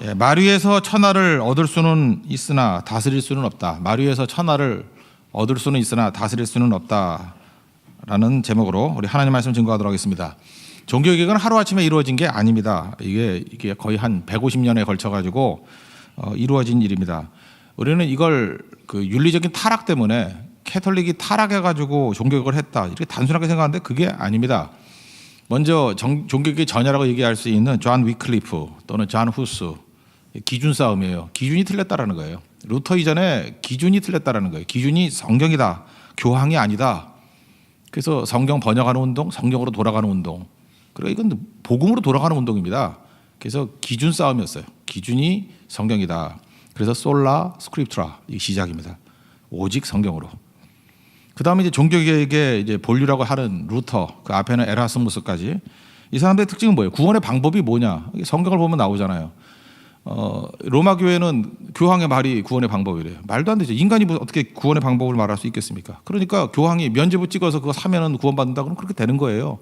예, 마류에서 천하를 얻을 수는 있으나 다스릴 수는 없다. 마류에서 천하를 얻을 수는 있으나 다스릴 수는 없다라는 제목으로 우리 하나님 말씀 증거하도록 하겠습니다. 종교 개혁은 하루 아침에 이루어진 게 아닙니다. 이게 이게 거의 한 150년에 걸쳐 가지고 어, 이루어진 일입니다. 우리는 이걸 그 윤리적인 타락 때문에 캐톨릭이 타락해 가지고 종교 개혁을 했다 이렇게 단순하게 생각하는데 그게 아닙니다. 먼저 정, 종교개혁의 전야라고 얘기할 수 있는 존 위클리프 또는 존 후스 기준 싸움이에요. 기준이 틀렸다라는 거예요. 루터 이전에 기준이 틀렸다라는 거예요. 기준이 성경이다. 교황이 아니다. 그래서 성경 번역하는 운동, 성경으로 돌아가는 운동. 그리고 이건 복음으로 돌아가는 운동입니다. 그래서 기준 싸움이었어요. 기준이 성경이다. 그래서 솔라 스크립트라 이 시작입니다. 오직 성경으로. 그 다음에 이제 종교개혁의 이제 본류라고 하는 루터, 그 앞에는 에라스무스까지 이 사람들의 특징은 뭐예요? 구원의 방법이 뭐냐? 성경을 보면 나오잖아요. 어, 로마 교회는 교황의 말이 구원의 방법이래요. 말도 안 되죠. 인간이 뭐 어떻게 구원의 방법을 말할 수 있겠습니까? 그러니까 교황이 면죄부 찍어서 그거 사면은 구원받는다 그러면 그렇게 되는 거예요.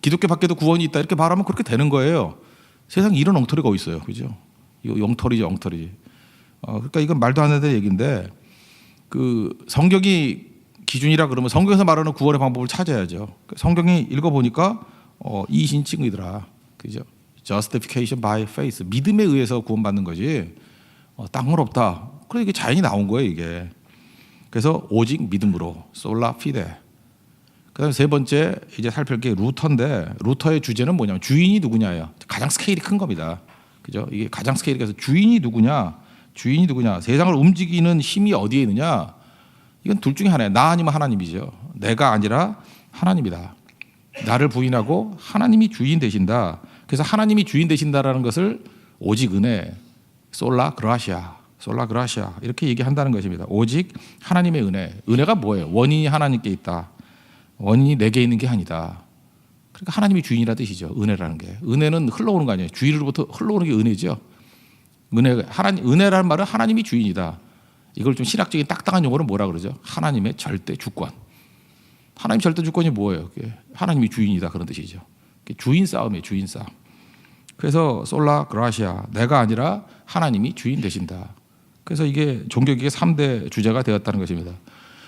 기독교 밖에도 구원이 있다 이렇게 말하면 그렇게 되는 거예요. 세상에 이런 엉터리가 어디 있어요. 그죠? 이거 엉터리지 엉터리. 어, 그러니까 이건 말도 안 되는 얘기인데 그 성경이 기준이라 그러면 성경에서 말하는 구원의 방법을 찾아야죠. 성경이 읽어 보니까 어, 이 신칭이더라. 그죠? justification by faith 믿음에 의해서 구원받는 거지 어, 땅물 없다. 그래 이게 자연이 나온 거예요 이게. 그래서 오직 믿음으로 솔라 피데. 그다음 세 번째 이제 살필 게 루터인데 루터의 주제는 뭐냐면 주인이 누구냐예요. 가장 스케일이 큰 겁니다. 그죠? 이게 가장 스케일이 그래서 주인이 누구냐, 주인이 누구냐, 세상을 움직이는 힘이 어디에 있느냐. 이건 둘 중에 하나예요. 나 아니면 하나님이죠. 내가 아니라 하나님이다. 나를 부인하고 하나님이 주인 되신다. 그래서 하나님이 주인 되신다라는 것을 오직 은혜, 솔라 그라시아, 솔라 그라시아 이렇게 얘기한다는 것입니다. 오직 하나님의 은혜. 은혜가 뭐예요? 원인이 하나님께 있다. 원인이 내게 있는 게 아니다. 그러니까 하나님이 주인이라 뜻이죠. 은혜라는 게. 은혜는 흘러오는 거 아니에요. 주인으로부터 흘러오는 게 은혜죠. 은혜 하나님 은혜라는 말은 하나님이 주인이다. 이걸 좀 신학적인 딱딱한 용어로 뭐라 그러죠? 하나님의 절대 주권. 하나님 절대 주권이 뭐예요? 하나님이 주인이다 그런 뜻이죠. 주인 싸움이에요. 주인 싸움. 그래서 솔라 그라시아 내가 아니라 하나님이 주인 되신다. 그래서 이게 종교개혁의 3대 주제가 되었다는 것입니다.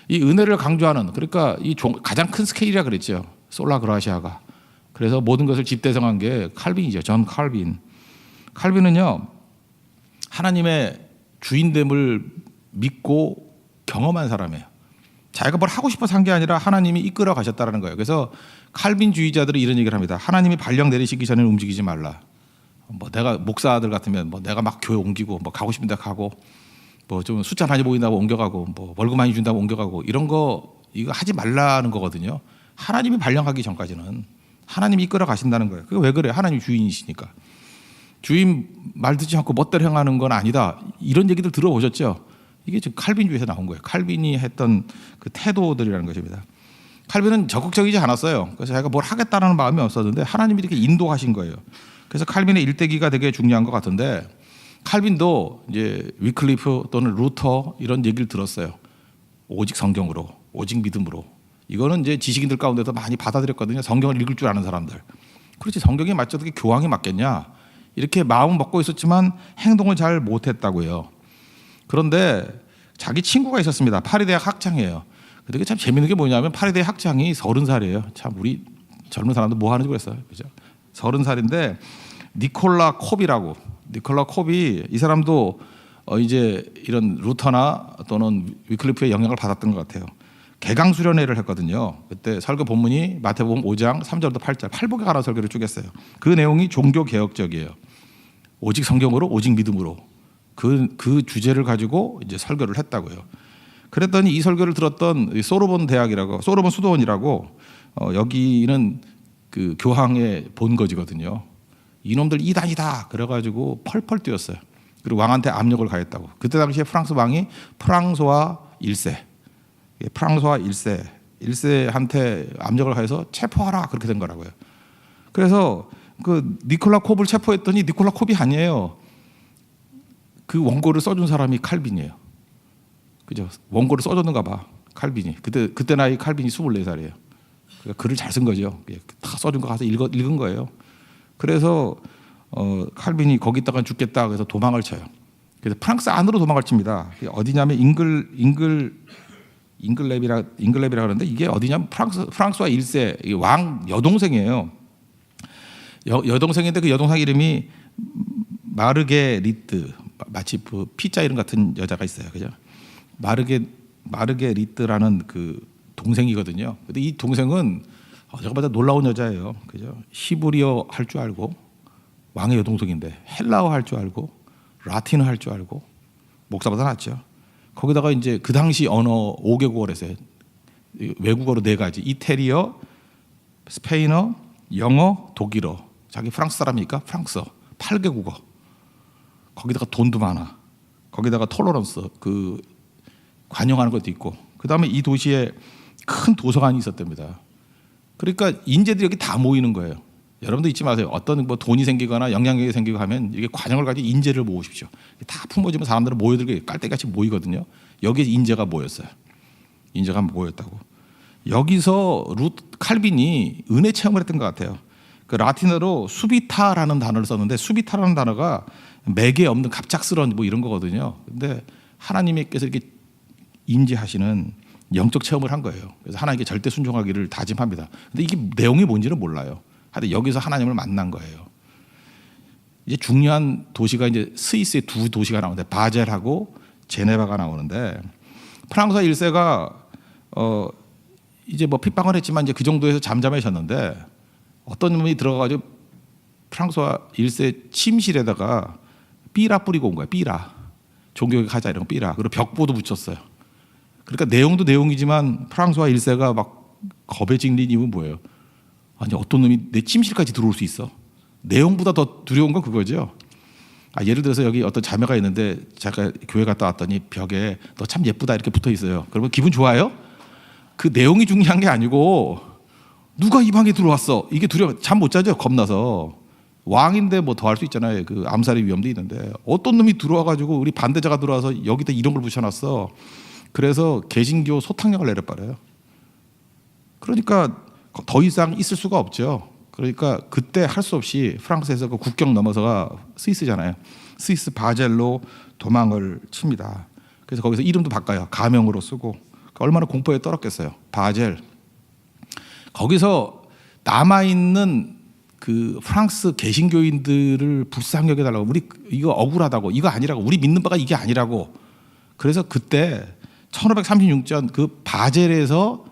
이 은혜를 강조하는 그러니까 이 종, 가장 큰 스케일이라 그랬죠. 솔라 그라시아가. 그래서 모든 것을 집대성한 게 칼빈이죠. 전 칼빈. 칼빈은요. 하나님의 주인됨을 믿고 경험한 사람이에요. 자기가 뭘 하고 싶어서 한 게 아니라 하나님이 이끌어 가셨다라는 거예요. 그래서 칼빈주의자들이 이런 얘기를 합니다. 하나님이 발령 내리시기 전에 움직이지 말라. 뭐 내가 목사들 같으면 뭐 내가 막 교회 옮기고 뭐 가고 싶은데 가고 뭐 좀 숫자 많이 보인다고 옮겨가고 뭐 월급 많이 준다고 옮겨가고 이런 거 이거 하지 말라는 거거든요. 하나님이 발령하기 전까지는 하나님이 이끌어 가신다는 거예요. 그게 왜 그래? 하나님 주인이시니까. 주인 말 듣지 않고 멋대로 행하는 건 아니다. 이런 얘기들 들어보셨죠? 이게 지금 칼빈주의에서 나온 거예요. 칼빈이 했던 그 태도들이라는 것입니다. 칼빈은 적극적이지 않았어요. 그래서 자기가 뭘 하겠다는 마음이 없었는데 하나님이 이렇게 인도하신 거예요. 그래서 칼빈의 일대기가 되게 중요한 것 같은데 칼빈도 이제 위클리프 또는 루터 이런 얘기를 들었어요. 오직 성경으로, 오직 믿음으로. 이거는 이제 지식인들 가운데서 많이 받아들였거든요. 성경을 읽을 줄 아는 사람들. 그렇지 성경에 맞죠? 어떻게 교황이 맞겠냐? 이렇게 마음 먹고 있었지만 행동을 잘 못했다고요. 그런데 자기 친구가 있었습니다. 파리대학 학장이에요. 근데 참 재밌는 게 뭐냐면 파리대 학장이 서른 살이에요. 참 우리 젊은 사람들 뭐 하는지 그랬어요. 그죠? 서른 살인데 니콜라 콥이라고 니콜라 콥이 이 사람도 어 이제 이런 루터나 또는 위클리프의 영향을 받았던 것 같아요. 개강 수련회를 했거든요. 그때 설교 본문이 마태복음 5장 3절부터 8절 팔복에 관한 설교를 쭉 했어요. 그 내용이 종교 개혁적이에요. 오직 성경으로 오직 믿음으로 그, 그 주제를 가지고 이제 설교를 했다고요. 그랬더니 이 설교를 들었던 소로본 대학이라고 소로본 수도원이라고 어, 여기는 그 교황의 본거지거든요. 이놈들 이단이다 그래가지고 펄펄 뛰었어요. 그리고 왕한테 압력을 가했다고. 그때 당시에 프랑스 왕이 프랑소와 1세, 예, 프랑소와 1세, 1세한테 압력을 가해서 체포하라 그렇게 된 거라고요. 그래서 그 니콜라 콥을 체포했더니 니콜라 콥이 아니에요. 그 원고를 써준 사람이 칼빈이에요. 그죠? 원고를 써줬는가 봐. 칼빈이. 그때 그때 나이 칼빈이 24살이에요. 그러니까 글을 잘 쓴 거죠. 예, 다 써준 거 가서 읽어, 읽은 거예요. 그래서 어, 칼빈이 거기다가 죽겠다 그래서 도망을 쳐요. 그래서 프랑스 안으로 도망을 칩니다. 어디냐면 잉글 잉글 잉글랩이라 잉글랩이라 그러는데 이게 어디냐면 프랑스 프랑스와 1세 이왕 여동생이에요. 여, 여동생인데 그 여동생 이름이 마르게 리트 마치 그 피자 이름 같은 여자가 있어요. 그죠? 마르게 마르게 리트라는 그 동생이거든요. 근데 이 동생은 어, 제가 봐도 놀라운 여자예요. 그죠? 히브리어 할 줄 알고 왕의 여동생인데 헬라어 할 줄 알고 라틴어 할 줄 알고 목사보다 낫죠. 거기다가 이제 그 당시 언어 5개국어를 했어요. 이 외국어로 네 가지. 이태리어, 스페인어, 영어, 독일어. 자기 프랑스 사람이니까 프랑스어. 8개국어. 거기다가 돈도 많아. 거기다가 톨러런스 그 관용하는 것도 있고. 그다음에 이 도시에 큰 도서관이 있었답니다. 그러니까 인재들이 여기 다 모이는 거예요. 여러분도 잊지 마세요. 어떤 뭐 돈이 생기거나 영향력이 생기고 하면 이게 관용을 가지고 인재를 모으십시오. 다 품어지면 사람들은 모여들게 깔때같이 모이거든요. 여기에 인재가 모였어요. 인재가 모였다고. 여기서 루 칼빈이 은혜 체험을 했던 것 같아요. 그 라틴어로 수비타라는 단어를 썼는데 수비타라는 단어가 맥에 없는 갑작스러운 뭐 이런 거거든요. 근데 하나님께서 이렇게 임재하시는 영적 체험을 한 거예요. 그래서 하나님께 절대 순종하기를 다짐합니다. 근데 이게 내용이 뭔지는 몰라요. 하여튼 여기서 하나님을 만난 거예요. 이제 중요한 도시가 이제 스위스의 두 도시가 나오는데 바젤하고 제네바가 나오는데 프랑스 1세가 어 이제 뭐 핍박을 했지만 이제 그 정도에서 잠잠해졌는데 어떤 놈이 들어가가지고 프랑스와 1세 침실에다가 삐라 뿌리고 온 거야. 삐라. 종교개혁 하자 이런 거 삐라. 그리고 벽보도 붙였어요. 그러니까 내용도 내용이지만 프랑스와 1세가 막 겁에 질린 이유는 뭐예요? 아니 어떤 놈이 내 침실까지 들어올 수 있어? 내용보다 더 두려운 건 그거죠. 아, 예를 들어서 여기 어떤 자매가 있는데 제가 교회 갔다 왔더니 벽에 너 참 예쁘다 이렇게 붙어 있어요. 그러면 기분 좋아요? 그 내용이 중요한 게 아니고 누가 이 방에 들어왔어? 이게 두려워. 잠 못 자죠. 겁나서 왕인데 뭐 더 할 수 있잖아요. 그 암살의 위험도 있는데 어떤 놈이 들어와 가지고 우리 반대자가 들어와서 여기다 이런 걸 붙여놨어. 그래서 개신교 소탕령을 내려버려요. 그러니까 더 이상 있을 수가 없죠. 그러니까 그때 할 수 없이 프랑스에서 그 국경 넘어서가 스위스잖아요. 스위스 바젤로 도망을 칩니다. 그래서 거기서 이름도 바꿔요. 가명으로 쓰고 그러니까 얼마나 공포에 떨었겠어요. 바젤. 거기서 남아 있는 그 프랑스 개신교인들을 불쌍히 여겨달라고 우리 이거 억울하다고 이거 아니라고 우리 믿는 바가 이게 아니라고 그래서 그때 1536년 그 바젤에서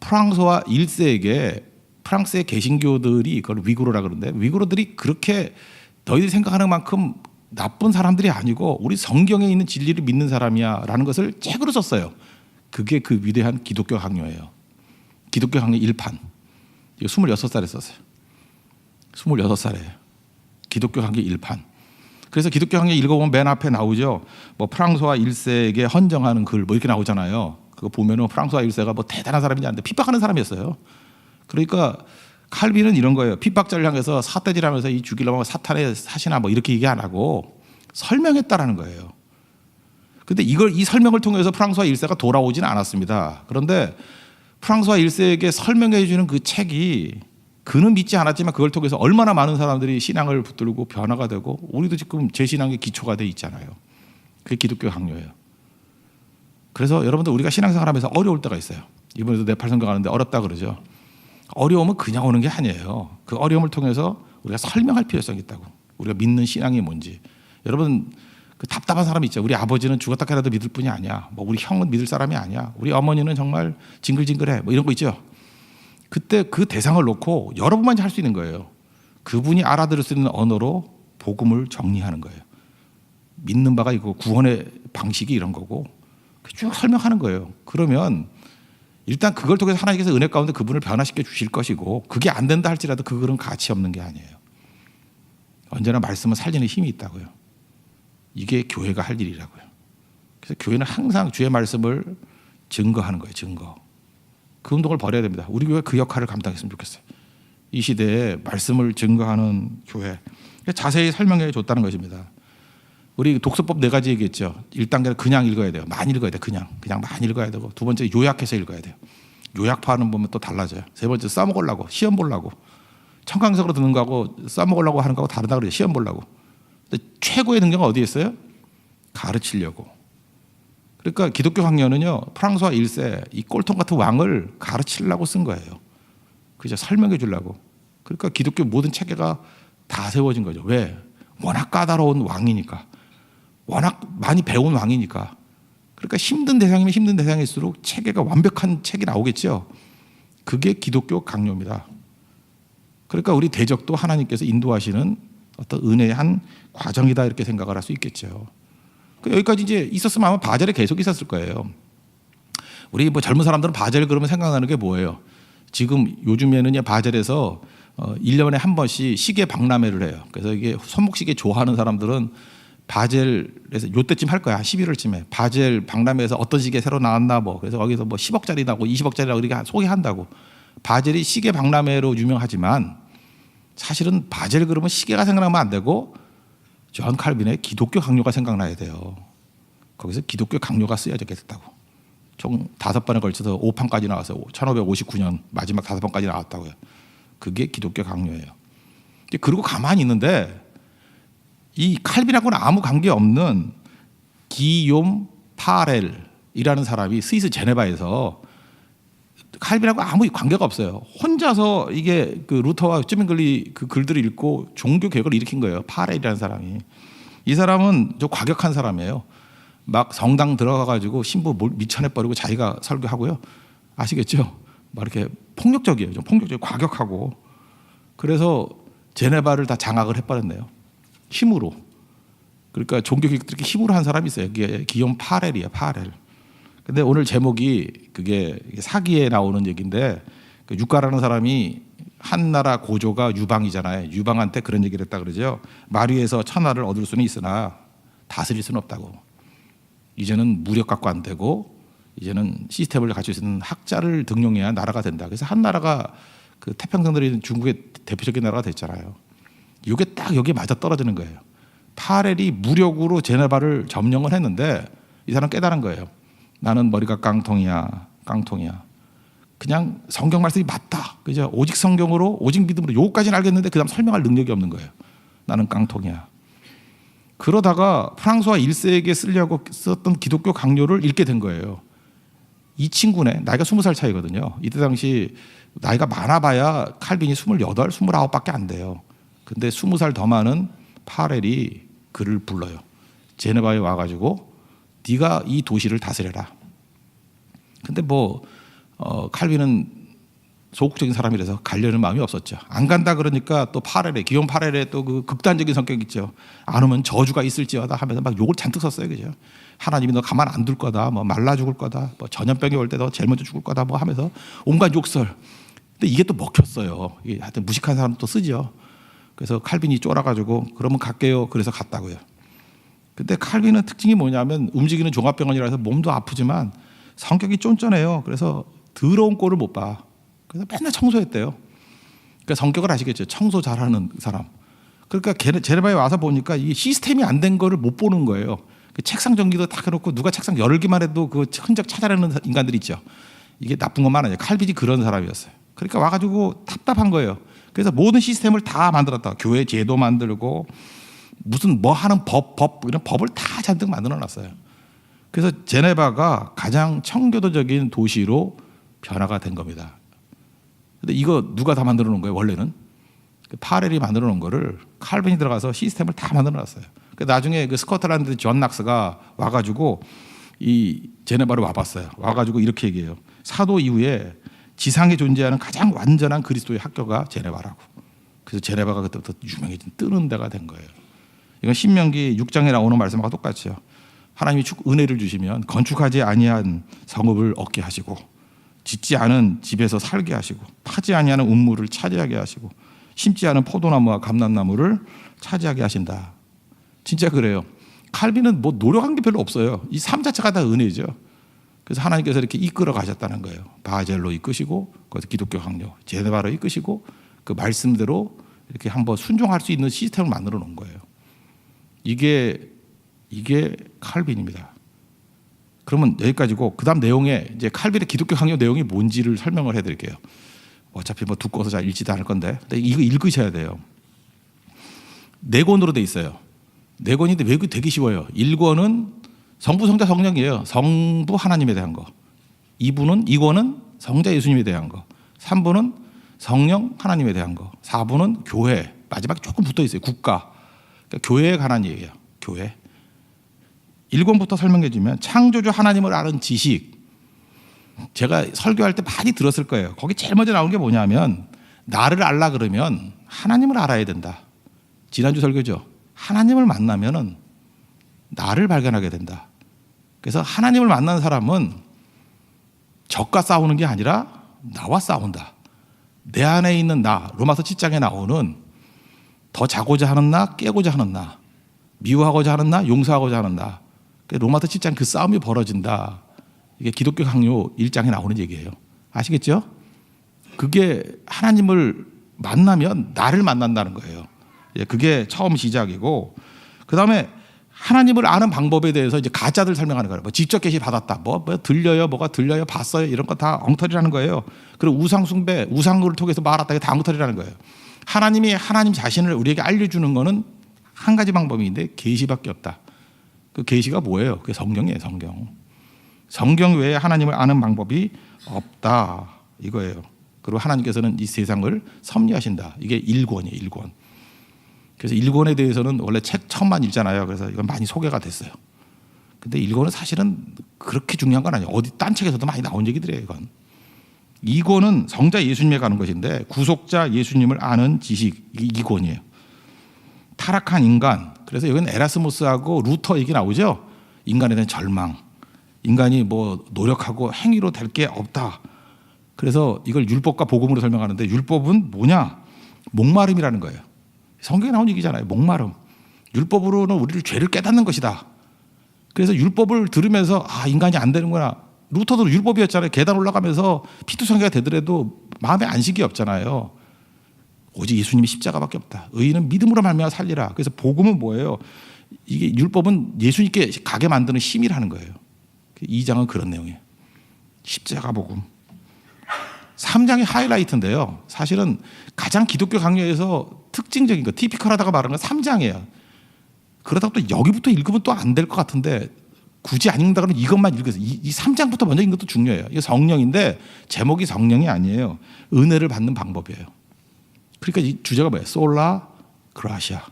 프랑스와 1세에게 프랑스의 개신교들이 그걸 위구르라 그러는데 위구르들이 그렇게 너희들이 생각하는 만큼 나쁜 사람들이 아니고 우리 성경에 있는 진리를 믿는 사람이야라는 것을 책으로 썼어요. 그게 그 위대한 기독교 강요예요. 기독교 강요 1판. 이거 26살에 썼어요. 26살에 기독교 강요 1판. 그래서 기독교 강요 읽어보면 맨 앞에 나오죠. 뭐 프랑스와 1세에게 헌정하는 글 뭐 이렇게 나오잖아요. 그거 보면은 프랑스와 1세가 뭐 대단한 사람인지 아는데 핍박하는 사람이었어요. 그러니까 칼빈은 이런 거예요. 핍박자를 향해서 사태질하면서 이 죽이려면 사탄의 사시나 뭐 이렇게 얘기 안 하고 설명했다라는 거예요. 근데 이걸 이 설명을 통해서 프랑스와 1세가 돌아오지는 않았습니다. 그런데 프랑스와 1세에게 설명해 주는 그 책이 그는 믿지 않았지만 그걸 통해서 얼마나 많은 사람들이 신앙을 붙들고 변화가 되고 우리도 지금 제 신앙의 기초가 돼 있잖아요. 그게 기독교 강요예요. 그래서 여러분들 우리가 신앙생활하면서 어려울 때가 있어요. 이번에도 네팔 선교 가는데 어렵다 그러죠. 어려움은 그냥 오는 게 아니에요. 그 어려움을 통해서 우리가 설명할 필요성이 있다고. 우리가 믿는 신앙이 뭔지. 여러분 그 답답한 사람 있죠. 우리 아버지는 죽었다 깨라도 믿을 뿐이 아니야. 뭐 우리 형은 믿을 사람이 아니야. 우리 어머니는 정말 징글징글해. 뭐 이런 거 있죠. 그때 그 대상을 놓고 여러분만 할수 있는 거예요. 그분이 알아들을 수 있는 언어로 복음을 정리하는 거예요. 믿는 바가 이거 구원의 방식이 이런 거고 쭉 설명하는 거예요. 그러면 일단 그걸 통해서 하나님께서 은혜 가운데 그분을 변화시켜 주실 것이고 그게 안 된다 할지라도 그 글은 가치 없는 게 아니에요. 언제나 말씀은 살리는 힘이 있다고요. 이게 교회가 할 일이라고요. 그래서 교회는 항상 주의 말씀을 증거하는 거예요. 증거. 그 운동을 벌여야 됩니다. 우리 교회 그 역할을 감당했으면 좋겠어요. 이 시대에 말씀을 증거하는 교회. 자세히 설명해 줬다는 것입니다. 우리 독서법 네 가지 얘기했죠. 1단계는 그냥 읽어야 돼요. 많이 읽어야 돼. 그냥. 그냥 많이 읽어야 되고. 두 번째 요약해서 읽어야 돼요. 요약파는 보면 또 달라져요. 세 번째 써먹으려고. 시험 보려고. 청강석으로 듣는 거하고 써먹으려고 하는 거하고 다르다 그래요. 시험 보려고. 최고의 능력은 어디에 있어요? 가르치려고. 그러니까 기독교 학년은요 프랑스와 1세 이 꼴통 같은 왕을 가르치려고 쓴 거예요. 그저 설명해 주려고. 그러니까 기독교 모든 체계가 다 세워진 거죠. 왜? 워낙 까다로운 왕이니까. 워낙 많이 배운 왕이니까. 그러니까 힘든 대상이면 힘든 대상일수록 체계가 완벽한 책이 나오겠죠. 그게 기독교 강요입니다. 그러니까 우리 대적도 하나님께서 인도하시는 어떤 은혜의 한 과정이다 이렇게 생각을 할 수 있겠죠. 그 여기까지 이제 있었으면 아마 바젤에 계속 있었을 거예요. 우리 뭐 젊은 사람들은 바젤 그러면 생각나는 게 뭐예요? 지금 요즘에는 바젤에서 어 1년에 한 번씩 시계 박람회를 해요. 그래서 이게 손목시계 좋아하는 사람들은 바젤에서 요때쯤 할 거야. 11월쯤에. 바젤 박람회에서 어떤 시계 새로 나왔나 뭐. 그래서 거기서 뭐 10억짜리 나고 20억짜리라고 이렇게 소개한다고. 바젤이 시계 박람회로 유명하지만 사실은 바젤 그러면 시계가 생각나면 안 되고 존 칼빈의 기독교 강요가 생각나야 돼요. 거기서 기독교 강요가 쓰여졌게 됐다고. 총 다섯 번에 걸쳐서 5판까지 나왔어요. 1559년 마지막 다섯 번까지 나왔다고요. 그게 기독교 강요예요. 그리고 가만히 있는데 이 칼빈하고는 아무 관계 없는 기욤 파렐이라는 사람이 스위스 제네바에서 칼빈하고 아무 관계가 없어요. 혼자서 이게 그 루터와 쯔밍글리 그 글들을 읽고 종교 개혁을 일으킨 거예요. 파렐이라는 사람이. 이 사람은 좀 과격한 사람이에요. 막 성당 들어가 가지고 신부 미천해 버리고 자기가 설교하고요. 아시겠죠? 막 이렇게 폭력적이에요. 좀 폭력적이고 과격하고. 그래서 제네바를 다 장악을 해 버렸네요. 힘으로. 그러니까 종교 개혁들이 힘으로 한 사람이 있어요. 이게 기욤 파렐이에요. 파렐. 근데 오늘 제목이 그게 사기에 나오는 얘기인데 그 유가라는 사람이 한 나라 고조가 유방이잖아요. 유방한테 그런 얘기를 했다 그러죠. 마리에서 천하를 얻을 수는 있으나 다스릴 수는 없다고. 이제는 무력 갖고 안 되고 이제는 시스템을 수 있는 학자를 등용해야 나라가 된다. 그래서 한 나라가 그 태평성들이 중국의 대표적인 나라가 됐잖아요. 이게 딱 여기에 맞아 떨어지는 거예요. 파렐이 무력으로 제네바를 점령을 했는데 이 사람 깨달은 거예요. 나는 머리가 깡통이야, 깡통이야. 그냥 성경 말씀이 맞다. 그죠? 오직 성경으로, 오직 믿음으로 요까지는 알겠는데 그다음 설명할 능력이 없는 거예요. 나는 깡통이야. 그러다가 프랑스와 1세에게 쓰려고 썼던 기독교 강요를 읽게 된 거예요. 이 친구네, 나이가 20살 차이거든요. 이때 당시 나이가 많아봐야 칼빈이 28, 29밖에 안 돼요. 근데 20살 더 많은 파렐이 그를 불러요. 제네바에 와가지고 네가 이 도시를 다스려라. 근데 뭐 어, 칼빈은 소극적인 사람이라서 가려는 마음이 없었죠. 안 간다 그러니까 또 파렐의 기욤 파렐의 또그 극단적인 성격 있죠. 안 오면 저주가 있을지어다 하면서 막 욕을 잔뜩 썼어요, 그죠? 하나님이 너 가만 안 둘 거다, 뭐 말라 죽을 거다, 뭐 전염병이 올 때 너 제일 먼저 죽을 거다, 뭐 하면서 온갖 욕설. 근데 이게 또 먹혔어요. 이게 하여튼 무식한 사람 또 쓰죠. 그래서 칼빈이 쫄아가지고 그러면 갈게요. 그래서 갔다고요. 근데 칼빈은 특징이 뭐냐면 움직이는 종합병원이라서 몸도 아프지만 성격이 쫀쫀해요. 그래서 더러운 꼴을 못 봐. 그래서 맨날 청소했대요. 그러니까 성격을 아시겠죠. 청소 잘하는 사람. 그러니까 제레바에 와서 보니까 이 시스템이 안 된 거를 못 보는 거예요. 그 책상 정리도 다 해놓고 누가 책상 열기만 해도 그 흔적 찾아내는 인간들 있죠. 이게 나쁜 것만 아니에요. 칼빈이 그런 사람이었어요. 그러니까 와가지고 답답한 거예요. 그래서 모든 시스템을 다 만들었다. 교회 제도 만들고 무슨 뭐 하는 법, 법 이런 법을 다 잔뜩 만들어 놨어요. 그래서 제네바가 가장 청교도적인 도시로 변화가 된 겁니다. 근데 이거 누가 다 만들어 놓은 거예요, 원래는? 그 파렐이 만들어 놓은 거를 칼빈이 들어가서 시스템을 다 만들어 놨어요. 그 나중에 그 스코틀랜드 존 낙스가 와가지고 이 제네바를 와봤어요. 와가지고 이렇게 얘기해요. 사도 이후에 지상에 존재하는 가장 완전한 그리스도의 학교가 제네바라고. 그래서 제네바가 그때부터 유명해진 뜨는 데가 된 거예요. 이건 신명기 6장에 나오는 말씀과 똑같죠. 하나님이 은혜를 주시면 건축하지 아니한 성읍을 얻게 하시고 짓지 않은 집에서 살게 하시고 파지 아니하는 음물을 차지하게 하시고 심지 않은 포도나무와 감람나무를 차지하게 하신다. 진짜 그래요. 칼빈은 뭐 노력한 게 별로 없어요. 이 삶 자체가 다 은혜죠. 그래서 하나님께서 이렇게 이끌어 가셨다는 거예요. 바젤로 이끄시고 거기서 기독교 강요, 제네바로 이끄시고 그 말씀대로 이렇게 한번 순종할 수 있는 시스템을 만들어 놓은 거예요. 이게 이게 칼빈입니다. 그러면 여기까지고 그다음 내용에 이제 칼빈의 기독교 강요 내용이 뭔지를 설명을 해드릴게요. 어차피 뭐 두꺼워서 잘 읽지도 않을 건데 이거 읽으셔야 돼요. 네 권으로 돼 있어요. 네 권인데 외우기 되게 쉬워요. 1권은 성부, 성자, 성령이에요. 성부 하나님에 대한 거. 2부는 2권은 성자 예수님에 대한 거. 3부는 성령 하나님에 대한 거. 4부는 교회. 마지막에 조금 붙어 있어요. 국가. 그러니까 교회에 관한 얘기예요. 교회. 1권부터 설명해 주면 창조주 하나님을 아는 지식. 제가 설교할 때 많이 들었을 거예요. 거기 제일 먼저 나오는 게 뭐냐면 나를 알라 그러면 하나님을 알아야 된다. 지난주 설교죠. 하나님을 만나면은 나를 발견하게 된다. 그래서 하나님을 만난 사람은 적과 싸우는 게 아니라 나와 싸운다. 내 안에 있는 나, 로마서 7장에 나오는 더 자고자 하는 나, 깨고자 하는 나, 미워하고자 하는 나, 용서하고자 하는 나. 그 로마서 7장 그 싸움이 벌어진다. 이게 기독교 강요 1장에 나오는 얘기예요. 아시겠죠? 그게 하나님을 만나면 나를 만난다는 거예요. 예, 그게 처음 시작이고 그 다음에 하나님을 아는 방법에 대해서 이제 가짜들 설명하는 거예요. 뭐 직접 계시 받았다. 뭐, 뭐 들려요, 뭐가 들려요, 봤어요. 이런 거 다 엉터리라는 거예요. 그리고 우상 숭배, 우상을 통해서 말았다. 이게 다 엉터리라는 거예요. 하나님이 하나님 자신을 우리에게 알려주는 거는 한 가지 방법인데 계시밖에 없다. 그 계시가 뭐예요? 그게 성경이에요, 성경. 성경 외에 하나님을 아는 방법이 없다. 이거예요. 그리고 하나님께서는 이 세상을 섭리하신다. 이게 일권이에요, 일권. 그래서 일권에 대해서는 원래 책 처음만 읽잖아요. 그래서 이건 많이 소개가 됐어요. 근데 일권은 사실은 그렇게 중요한 건 아니에요. 어디 딴 책에서도 많이 나온 얘기들이에요, 이건. 이권은 성자 예수님에 가는 것인데 구속자 예수님을 아는 지식 이권이에요. 타락한 인간. 그래서 여기는 에라스무스하고 루터 얘기 나오죠. 인간에 대한 절망. 인간이 뭐 노력하고 행위로 될 게 없다. 그래서 이걸 율법과 복음으로 설명하는데 율법은 뭐냐? 목마름이라는 거예요. 성경에 나온 얘기잖아요. 목마름. 율법으로는 우리를 죄를 깨닫는 것이다. 그래서 율법을 들으면서 아 인간이 안 되는구나. 루터도 율법이었잖아요. 계단 올라가면서 피투성이가 되더라도 마음에 안식이 없잖아요. 오직 예수님이 십자가밖에 없다. 의인은 믿음으로 말미암아 살리라. 그래서 복음은 뭐예요? 이게 율법은 예수님께 가게 만드는 힘이라는 거예요. 2장은 그런 내용이에요. 십자가 복음. 3장이 하이라이트인데요. 사실은 가장 기독교 강요에서 특징적인 거, 티피컬하다가 말하는 건 3장이에요. 그러다가 또 여기부터 읽으면 또 안 될 것 같은데 굳이 안 읽는다 그러면 이것만 읽으세요. 이, 이 3장부터 먼저 읽는 것도 중요해요. 이게 성령인데 제목이 성령이 아니에요. 은혜를 받는 방법이에요. 그러니까 이 주제가 뭐예요? 솔라 그라시아.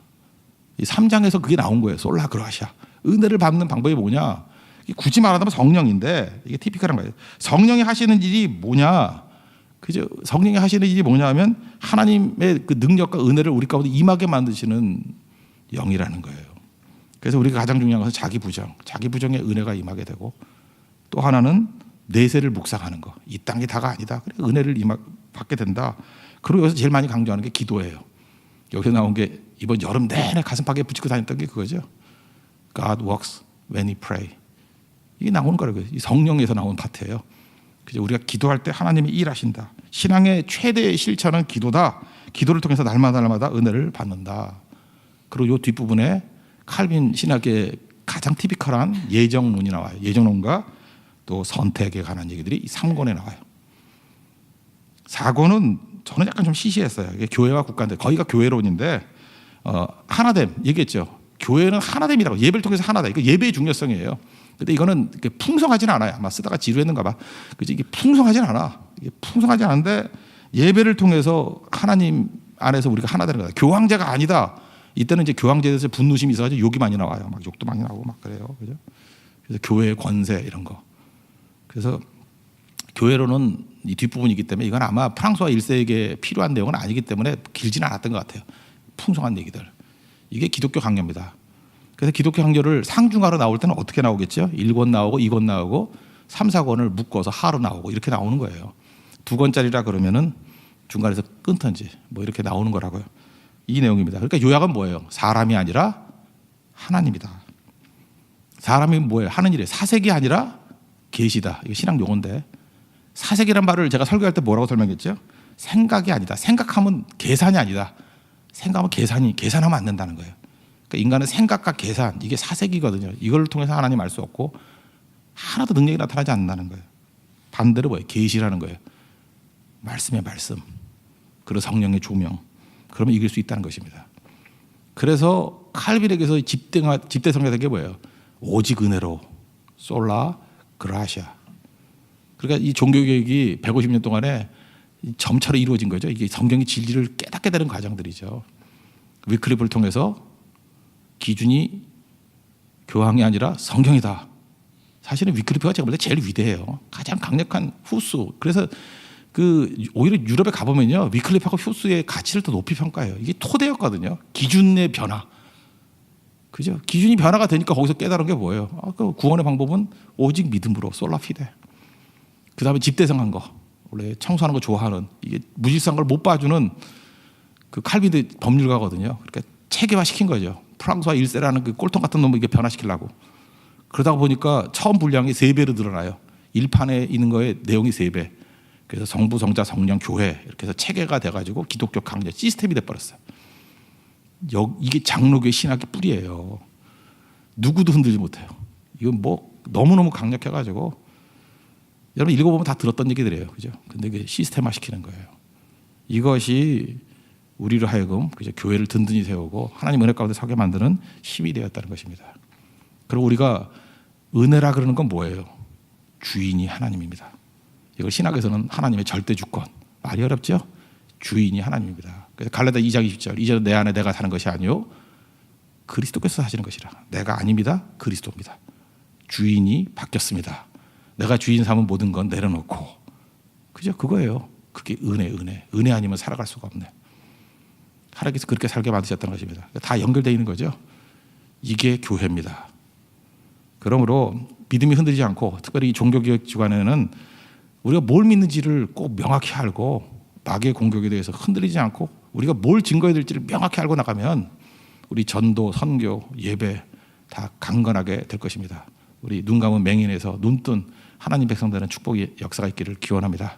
이 3장에서 그게 나온 거예요. 솔라 그라시아. 은혜를 받는 방법이 뭐냐? 굳이 말하자면 성령인데 이게 티피컬한 거예요. 성령이 하시는 일이 뭐냐? 그죠? 성령이 하시는 일이 뭐냐면 하나님의 그 능력과 은혜를 우리 가운데 임하게 만드시는 영이라는 거예요. 그래서 우리가 가장 중요한 것은 자기 부정, 자기 부정의 은혜가 임하게 되고 또 하나는 내세를 묵상하는 거. 이 땅이 다가 아니다. 그래 은혜를 임하, 받게 된다. 그리고 여기서 제일 많이 강조하는 게 기도예요. 여기서 나온 게 이번 여름 내내 가슴팍에 붙이고 다녔던 게 그거죠. God works when we pray. 이게 나오는 거라고요. 이 성령에서 나온 파트예요. 그죠? 우리가 기도할 때 하나님이 일하신다. 신앙의 최대의 실천은 기도다. 기도를 통해서 날마다 날마다 은혜를 받는다. 그리고 이 뒷부분에 칼빈 신학의 가장 티피컬한 예정론이 나와요. 예정론과 또 선택에 관한 얘기들이 3권에 나와요. 4권은 저는 약간 좀 시시했어요. 이게 교회와 국가인데 거기가 교회론인데 어, 하나됨 얘기했죠. 교회는 하나됨이라고 예배를 통해서 하나다. 이거 예배의 중요성이에요. 근데 이거는 풍성하지는 않아요. 아마 쓰다가 지루했는가 봐. 그지 이게 풍성하지는 않아. 이게 풍성하지 않은데 예배를 통해서 하나님 안에서 우리가 하나 되는 거다. 교황제가 아니다. 이때는 이제 교황제에 대해서 분노심이 있어가지고 욕이 많이 나와요. 막 욕도 많이 나오고 막 그래요. 그죠? 그래서 교회의 권세 이런 거. 그래서 교회로는 이 뒷부분이기 때문에 이건 아마 프랑스와 1세에게 필요한 내용은 아니기 때문에 길지는 않았던 것 같아요. 풍성한 얘기들. 이게 기독교 강요입니다. 그래서 기독교 강요를 상중하로 나올 때는 어떻게 나오겠죠? 1권 나오고 2권 나오고 3, 4권을 묶어서 하로 나오고 이렇게 나오는 거예요. 두 권짜리라 그러면은 중간에서 끊던지 뭐 이렇게 나오는 거라고요. 이 내용입니다. 그러니까 요약은 뭐예요? 사람이 아니라 하나님이다. 사람이 뭐예요? 하는 일에 사색이 아니라 계시다. 이거 신앙 용어인데 사색이란 말을 제가 설교할 때 뭐라고 설명했죠? 생각이 아니다. 생각하면 계산이 아니다. 생각하면 계산이 계산하면 안 된다는 거예요. 그러니까 인간은 생각과 계산 이게 사색이거든요. 이걸 통해서 하나님 알 수 없고 하나도 능력이 나타나지 않는다는 거예요. 반대로 뭐예요? 계시라는 거예요. 말씀의 말씀, 그리고 성령의 조명. 그러면 이길 수 있다는 것입니다. 그래서 칼빈에게서 집대가 집대성가 된 게 뭐예요? 오직 은혜로 솔라 그라시아. 그러니까 이 종교 개혁이 150년 동안에 점차로 이루어진 거죠. 이게 성경의 진리를 깨닫게 되는 과정들이죠. 위클리프를 통해서 기준이 교황이 아니라 성경이다. 사실은 위클리프가 제가 볼 때 제일 위대해요. 가장 강력한 후수. 그래서 그 오히려 유럽에 가보면요 위클리프하고 후스의 가치를 더 높이 평가해요. 이게 토대였거든요. 기준의 변화. 그죠? 기준이 변화가 되니까 거기서 깨달은 게 뭐예요? 아, 그 구원의 방법은 오직 믿음으로 솔라피데. 그 다음에 집대성한 거. 원래 청소하는 거 좋아하는 이게 무질서한 걸 못 봐주는 그 칼빈의 법률가거든요. 그러니까 체계화 시킨 거죠. 프랑스와 일세라는 그 꼴통 같은 놈을 이게 변화시키려고. 그러다 보니까 처음 분량이 세 배로 늘어나요. 일판에 있는 거에 내용이 세 배. 그래서 성부, 성자, 성령, 교회 이렇게 해서 체계가 돼가지고 기독교 강제 시스템이 돼버렸어요. 여, 이게 장로교의 신학의 뿌리예요. 누구도 흔들지 못해요. 이건 뭐 너무너무 강력해가지고 여러분 읽어보면 다 들었던 얘기들이에요. 그죠? 근데 이게 시스템화 시키는 거예요. 이것이 우리로 하여금 그죠? 교회를 든든히 세우고 하나님 은혜 가운데 서게 만드는 힘이 되었다는 것입니다. 그리고 우리가 은혜라 그러는 건 뭐예요? 주인이 하나님입니다. 이걸 신학에서는 하나님의 절대 주권. 말이 어렵죠? 주인이 하나님입니다. 그래서 갈라디아 2장 20절. 이제는 내 안에 내가 사는 것이 아니요 그리스도께서 사시는 것이라. 내가 아닙니다. 그리스도입니다. 주인이 바뀌었습니다. 내가 주인 삼은 모든 건 내려놓고 그죠? 그거예요. 그게 은혜, 은혜. 은혜 아니면 살아갈 수가 없네. 하나님께서 그렇게 살게 만드셨다는 것입니다. 다 연결되어 있는 거죠. 이게 교회입니다. 그러므로 믿음이 흔들리지 않고 특별히 이 종교개혁 기관에는 우리가 뭘 믿는지를 꼭 명확히 알고 마귀의 공격에 대해서 흔들리지 않고 우리가 뭘 증거해야 될지를 명확히 알고 나가면 우리 전도, 선교, 예배 다 강건하게 될 것입니다. 우리 눈 감은 맹인에서 눈뜬 하나님 백성들은 축복의 역사가 있기를 기원합니다.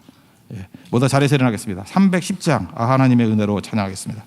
예, 모두 자리에 세련하겠습니다. 310장 아 하나님의 은혜로 찬양하겠습니다.